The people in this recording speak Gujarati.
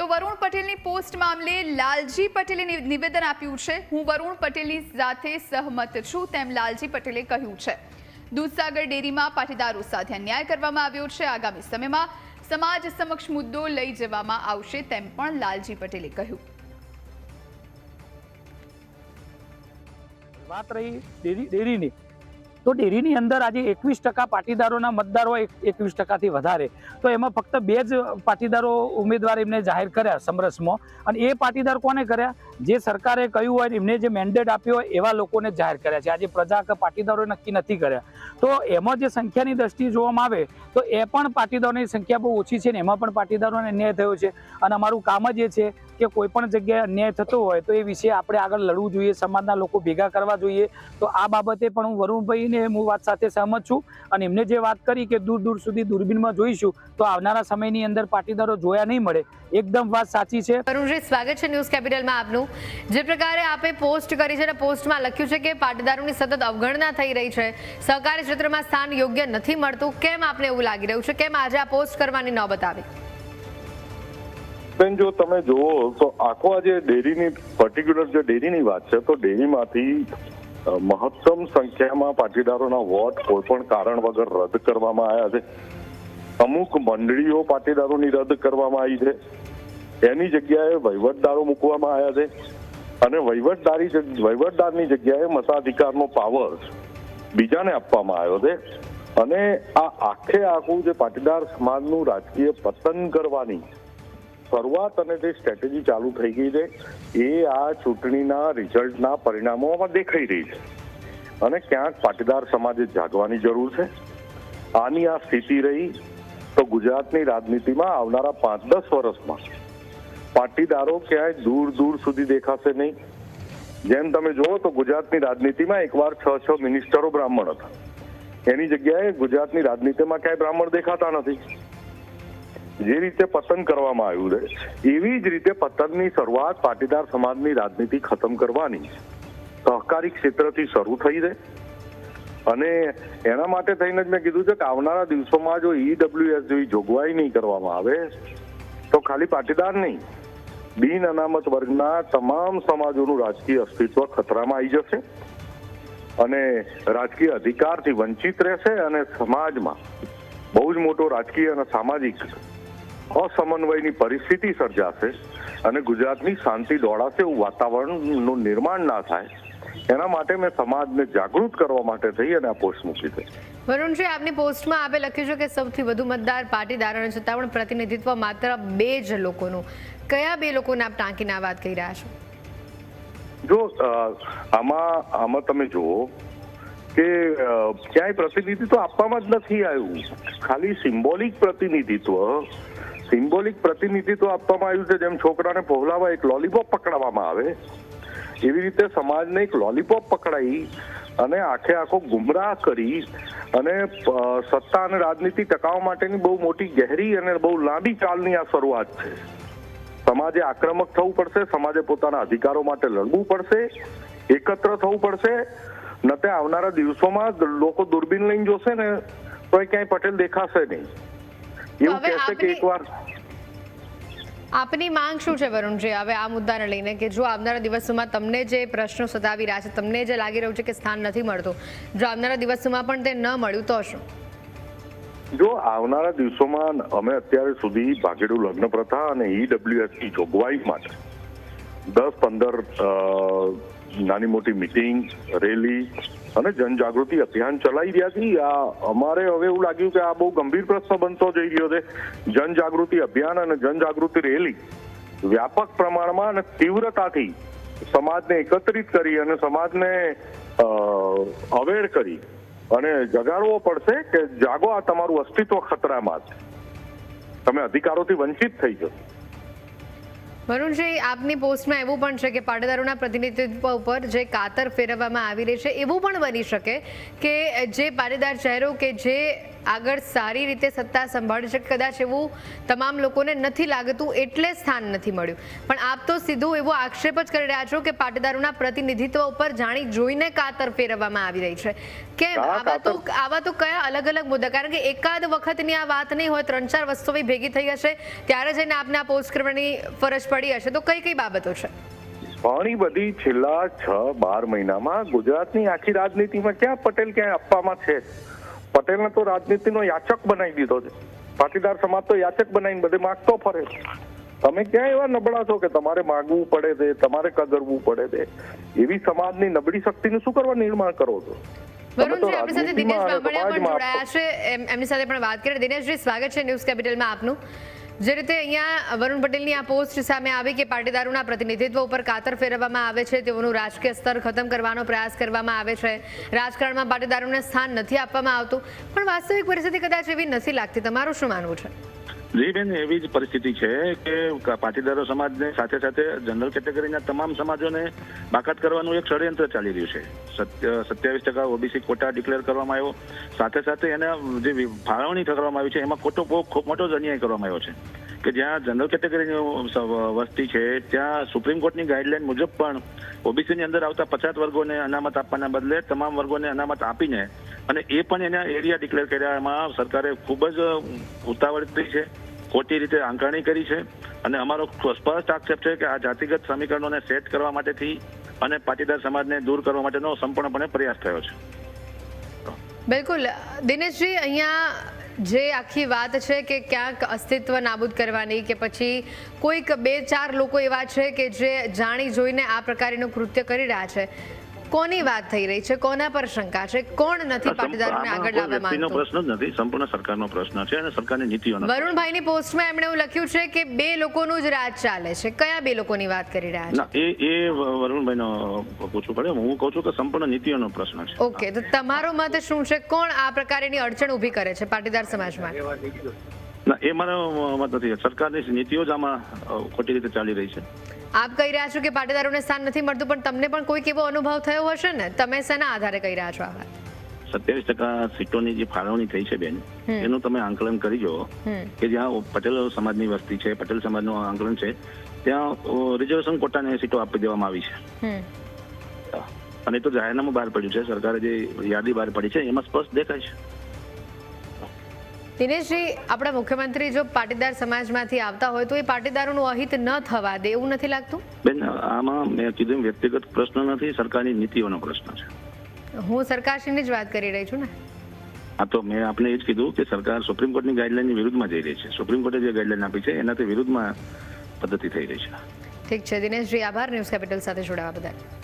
તો વરુણ પટેલની પોસ્ટ મામલે લાલજી પટેલે નિવેદન આપ્યું છે. હું વરુણ પટેલની સાથે સહમત છું, તેમ લાલજી પટેલે કહ્યું છે. દૂધસાગર ડેરીમાં પાટીદારો સાથે અન્યાય કરવામાં આવ્યો છે. આગામી સમયમાં સમાજ સમક્ષ મુદ્દો લઈ જવામાં આવશે, તેમ પણ લાલજી પટેલે કહ્યું. વાત રહી ડેરી, ડેરીની. તો ડેરીની અંદર આજે એકવીસ ટકા પાટીદારોના મતદારો એકવીસ ટકાથી વધારે. તો એમાં ફક્ત બે જ પાટીદારો ઉમેદવાર એમને જાહેર કર્યા સમરસમાં. અને એ પાટીદાર કોને કર્યા? જે સરકારે કહ્યું હોય, એમને જે મેન્ડેટ આપ્યો હોય, એવા લોકોને જાહેર કર્યા છે. આજે પ્રજા કે પાટીદારો નક્કી નથી કર્યા. તો એમાં જે સંખ્યાની દ્રષ્ટિએ જોવામાં આવે, તો એ પણ પાટીદારોની સંખ્યા બહુ ઓછી છે ને એમાં પણ પાટીદારોને અન્યાય થયો છે. અને અમારું કામ જ એ છે કે કોઈ પણ જગ્યાએ અન્યાય થતો હોય, તો એ વિશે આપણે આગળ લડવું જોઈએ, સમાજના લોકો ભેગા કરવા જોઈએ. તો આ બાબતે પણ હું વરુણભાઈને હું વાત સાથે સહમત છું અને એમને જે વાત કરી કે દૂર દૂર સુધી દૂરબીનમાં જોઈશું તો આવનારા સમયની અંદર પાટીદારો જોયા નહીં મળે. એકદમ વાત સાચી છે. અરુણજી સ્વાગત છે ન્યૂઝ કેપિટલમાં આપનું. જે પ્રકારે આપે પોસ્ટ કરી છે અને પોસ્ટમાં લખ્યું છે કે પાટીદારોની સતત અવગણના થઈ રહી છે. સહકારી ક્ષેત્રમાં સ્થાન યોગ્ય નથી મળતું. કેમ આપને એવું લાગી રહ્યું છે? કેમ આજે આ પોસ્ટ કરવાની નોબત આવી બેન જો તમે જુઓ તો આખો આજે ડેરીની પર્ટિક્યુલર જે ડેરીની વાત છે તો ડેરીમાંથી મહત્તમ સંખ્યામાં પાટીદારોના વોટ કોઈ પણ કારણ વગર રદ કરવામાં આવ્યા છે. અમુક મંડળીઓ પાટીદારોની રદ કરવામાં આવી છે. એની જગ્યાએ વહીવટદારો મૂકવામાં આવ્યા છે. અને વહીવટદારી વહીવટદારની જગ્યાએ મતાધિકારનો પાવર બીજાને આપવામાં આવ્યો છે. અને આ આખે આખું જે પાટીદાર સમાજનું રાજકીય પતન કરવાની શરૂઆત અને જે સ્ટ્રેટેજી ચાલુ થઈ ગઈ છે, એ આ ચૂંટણીના રિઝલ્ટના પરિણામોમાં દેખાઈ રહી છે. અને ક્યાંક પાટીદાર સમાજે જાગવાની જરૂર છે. આની આ સ્થિતિ રહી તો ગુજરાતની રાજનીતિમાં આવનારા પાંચ દસ વર્ષમાં પાટીદારો ક્યાંય દૂર દૂર સુધી દેખાશે નહીં. જેમ તમે જુઓ તો ગુજરાતની રાજનીતિમાં એકવાર છ છ મિનિસ્ટરો બ્રાહ્મણ હતા. એની જગ્યાએ ગુજરાતની રાજનીતિમાં ક્યાંય બ્રાહ્મણ દેખાતા નથી. જે રીતે પતન કરવામાં આવ્યું છે, એવી જ રીતે પતનની શરૂઆત પાટીદાર સમાજની રાજનીતિ ખતમ કરવાની સહકારી ક્ષેત્રથી શરૂ થઈ છે. અને એના માટે થઈને જ મેં કીધું છે કે આવનારા દિવસોમાં જો ઈડબ્લ્યુએસ જેવી જોગવાઈ નહીં કરવામાં આવે, તો ખાલી પાટીદાર નહીં, બિન અનામત વર્ગના તમામ સમાજોનું રાજકીય અસ્તિત્વ ખતરામાં આવી જશે. અને રાજકીય અધિકારથી વંચિત રહેશે અને સમાજમાં બહુ જ મોટો રાજકીય અને સામાજિક અસમન્વયની પરિસ્થિતિ સર્જાશે અને ગુજરાતની શાંતિ દોડાશે એવું વાતાવરણનું નિર્માણ ના થાય એના માટે મેં સમાજને જાગૃત કરવા માટે થઈ અને આ પોસ્ટ મૂકી છે વરુણજી આપની પોસ્ટમાં આપે લખ્યું છે કે સૌથી વધુ મતદાર પાટીદારોને છતાં પણ પ્રતિનિધિત્વ માત્ર બે જ લોકોનું. કયા બે લોકોને આપ ટાંકીને આ વાત કહી રહ્યા છો? જો આમાં આમાં તમે જુઓ કે ક્યાંય પ્રતિનિધિત્વ આપવામાં જ નથી આવ્યું. ખાલી સિમ્બોલિક પ્રતિનિધિત્વ સિમ્બોલિક પ્રતિનિધિત્વ આપવામાં આવ્યું છે, જેમ છોકરાને પહોલાવા એક લોલીપોપ પકડાવવામાં આવે, એવી રીતે સમાજને એક લોલીપોપ પકડાઈ અને આખે આખો ગુમરાહ કરી અને સત્તા અને રાજનીતિ ટકાવવા માટેની બહુ મોટી ગહેરી અને બહુ લાંબી ચાલની આ શરૂઆત છે. સમાજે આક્રમક થવું પડશે, સમાજે પોતાના અધિકારો માટે લડવું પડશે, એકત્ર થવું પડશે નતે આવનારા દિવસોમાં લોકો દૂરબીન લઈને જોશે ને તો એ ક્યાંય પટેલ દેખાશે નહીં. એવું કહેશે કે આપની- એકવાર આપની માંગ શું છે વરુણજી? હવે આ મુદ્દાને લઈને કે જો આવનારા દિવસોમાં તમને જે પ્રશ્નો સતાવી રહ્યા છે તમને જે લાગી રહ્યું છે કે સ્થાન નથી મળતું જો આવનારા દિવસોમાં પણ તે ન મળ્યું તો શું? જો આવનારા દિવસોમાં અમે અત્યાર સુધી ભાગેડુ લગ્ન પ્રથા અને ઈડબ્લ્યુએસની જોગવાઈ માટે દસ પંદર નાની મોટી મીટિંગ રેલી અને જનજાગૃતિ અભિયાન ચલાવી રહ્યા છીએ આ અમારે હવે એવું લાગ્યું કે આ બહુ ગંભીર પ્રશ્ન બનતો જઈ રહ્યો છે. જનજાગૃતિ અભિયાન અને જનજાગૃતિ રેલી વ્યાપક પ્રમાણમાં અને તીવ્રતાથી સમાજને એકત્રિત કરી અને સમાજને અવેર કરી અને જગાડવો પડશે કે જાગો આ તમારું અસ્તિત્વ ખતરામાં છે. તમે અધિકારોથી વંચિત થઈ જશો. વરુણજી આપની પોસ્ટમાં એવું પણ છે કે પાટીદારોના પ્રતિનિધિત્વ ઉપર જે કાતર ફેરવવામાં આવી રહી છે, એવું પણ બની શકે કે જે પાટીદાર ચહેરો કે જે આગળ સારી રીતે સત્તા સંભાળી શકે. કદાચ એવું તમામ લોકોને નથી લાગતું એટલે સ્થાન નથી મળ્યું. પણ આપ તો સીધું એવો આક્ષેપ જ કરી રહ્યા છો કે પાટીદારોના પ્રતિનિધિત્વ ઉપર જાણી જોઈને કાતર ફેરવવામાં આવી રહી છે. કેમ? આવા તો આવા તો કયા અલગ અલગ મુદ્દા? કારણ કે એકાદ વખતની આ વાત નહીં હોય ત્રણ ચાર વસ્તુઓ ભેગી થઈ હશે ત્યારે જઈને આપને આ પોસ્ટ કરવાની ફરજ પડી હશે. તો કઈ કઈ બાબતો છે? ઘણી બધી છેલ્લા છ બાર મહિનામાં ગુજરાતની આખી રાજનીતિમાં ક્યાં પટેલ ક્યાંય આપવામાં છે? પટેલને તો રાજનીતિનો યાચક બનાવી દીધો છે. પાટીદાર સમાજ તો યાચક બનાવીને બધે માગતો ફરે છે. તમે ક્યાં એવા નબળા છો કે તમારે માગવું પડે છે તમારે કગરવું પડે છે? એવી સમાજની નબળી શક્તિનું શું કરવા નિર્માણ કરો છો? વરુણજી આપણી સાથે દિનેશ બામણિયા પણ જોડાયા છે. એમની સાથે પણ વાત કરી. દિનેશજી સ્વાગત છે ન્યૂઝ કેપિટલમાં આપનું. જે રીતે અહીંયા વરુણ પટેલની આ પોસ્ટ સામે આવી કે પાટીદારોના પ્રતિનિધિત્વ ઉપર કાતર ફેરવવામાં આવે છે, તેઓનું રાજકીય સ્તર ખતમ કરવાનો પ્રયાસ કરવામાં આવે છે. રાજકારણમાં પાટીદારોને સ્થાન નથી આપવામાં આવતું. પણ વાસ્તવિક પરિસ્થિતિ કદાચ એવી નથી લાગતી. તમારું શું માનવું છે? જી બેન, એવી જ પરિસ્થિતિ છે કે પાટીદારો સમાજને સાથે સાથે જનરલ કેટેગરીના તમામ સમાજોને બાકાત કરવાનું એક ષડયંત્ર ચાલી રહ્યું છે. સત્ય, સત્યાવીસ ટકા ઓબીસી કોટા ડિક્લેર કરવામાં આવ્યો. સાથે સાથે એને જે ફાળવણી કરવામાં આવી છે, એમાં ખોટો ખૂબ મોટો જ અન્યાય કરવામાં આવ્યો છે. કે જ્યાં જનરલ કેટેગરીની વસ્તી છે, ત્યાં સુપ્રીમ કોર્ટની ગાઈડલાઈન મુજબ પણ ઓબીસીની અંદર આવતા પછાત વર્ગોને અનામત આપવાના બદલે તમામ વર્ગોને અનામત આપીને અને એ પણ એના એરિયા ડિક્લેર કર્યામાં સરકારે ખૂબ જ ઉતાવળ કરી છે, ખોટી રીતે આંકણી કરી છે અને અમારો સ્પષ્ટ આક્ષેપ છે કે આ જાતિગત સમીકરણોને સેટ કરવા માટેથી અને પાટીદાર સમાજને દૂર કરવા માટેનો સંપૂર્ણપણે પ્રયાસ થયો છે. બિલકુલ. દિનેશજી, અહીંયા જે આખી વાત છે કે ક્યાંક અસ્તિત્વ નાબૂદ કરવાની કે પછી કોઈક બે ચાર લોકો એવા છે કે જે જાણી જોઈને આ પ્રકારનું કૃત્ય કરી રહ્યા છે. કોની વાત થઈ રહી છે? કોના પર શંકા છે? કોણ નથી પાટીદારોને આગળ લાવવા માંગતો? પ્રશ્ન જ નથી સંપૂર્ણ સરકારનો પ્રશ્ન છે અને સરકારની નીતિઓનો વરુણભાઈની પોસ્ટમાં એમણે એવું લખ્યું છે કે બે લોકોનું જ રાજ ચાલે છે. કયા બે લોકોની વાત કરી રહ્યા છે? એ એ વરુણભાઈનો પૂછવું પડે. હું કહું છું કે સંપૂર્ણ નીતિઓનો પ્રશ્ન છે. ઓકે તો તમારો મત શું છે? કોણ આ પ્રકારની અડચણ ઊભી કરે છે પાટીદાર સમાજમાં? ના એ મારો મત નથી. સરકારની નીતિઓ જ આમાં ખોટી રીતે ચાલી રહી છે. આપ કહી રહ્યા છો કે પાટીદારોને સ્થાન નથી મળતું પણ તમને પણ કોઈક એવો અનુભવ થયો હશે ને? તમે શેના આધારે કહી રહ્યા છો આ વાત? સત્યાવીસ ટકા સીટોની જે ફાળવણી થઈ છે બેન એનું તમે આંકલન કરી જો કે જ્યાં પટેલ સમાજની વસ્તી છે પટેલ સમાજનું આંકલન છે ત્યાં રિઝર્વેશન કોટાને સીટો આપી દેવામાં આવી છે. અને તો જાહેરનામું બહાર પડ્યું છે સરકારે જે યાદી બહાર પડી છે એમાં સ્પષ્ટ દેખાય છે. દિનેશજી આપણા મુખ્યમંત્રી જો પાટીદાર સમાજમાંથી આવતા હોય તો એ પાટીદારોનું અહિત ન થવા દે એવું નથી લાગતું? બેન આમાં મેં કીધું વ્યક્તિગત પ્રશ્ન નથી સરકારની નીતિઓનો પ્રશ્ન છે. હું સરકારશ્રીની જ વાત કરી રહી છું ને? આ તો મેં આપને એ જ કીધું કે સરકાર સુપ્રીમ કોર્ટની ગાઈડલાઈનની વિરુદ્ધમાં જઈ રહી છે. સુપ્રીમ કોર્ટે જે ગાઈડલાઈન આપી છે એનાથી વિરુદ્ધમાં પદ્ધતિ થઈ રહી છે. ઠીક છે દિનેશજી આભાર. ન્યૂઝ કેપિટલ સાથે જોડાવા બદલ.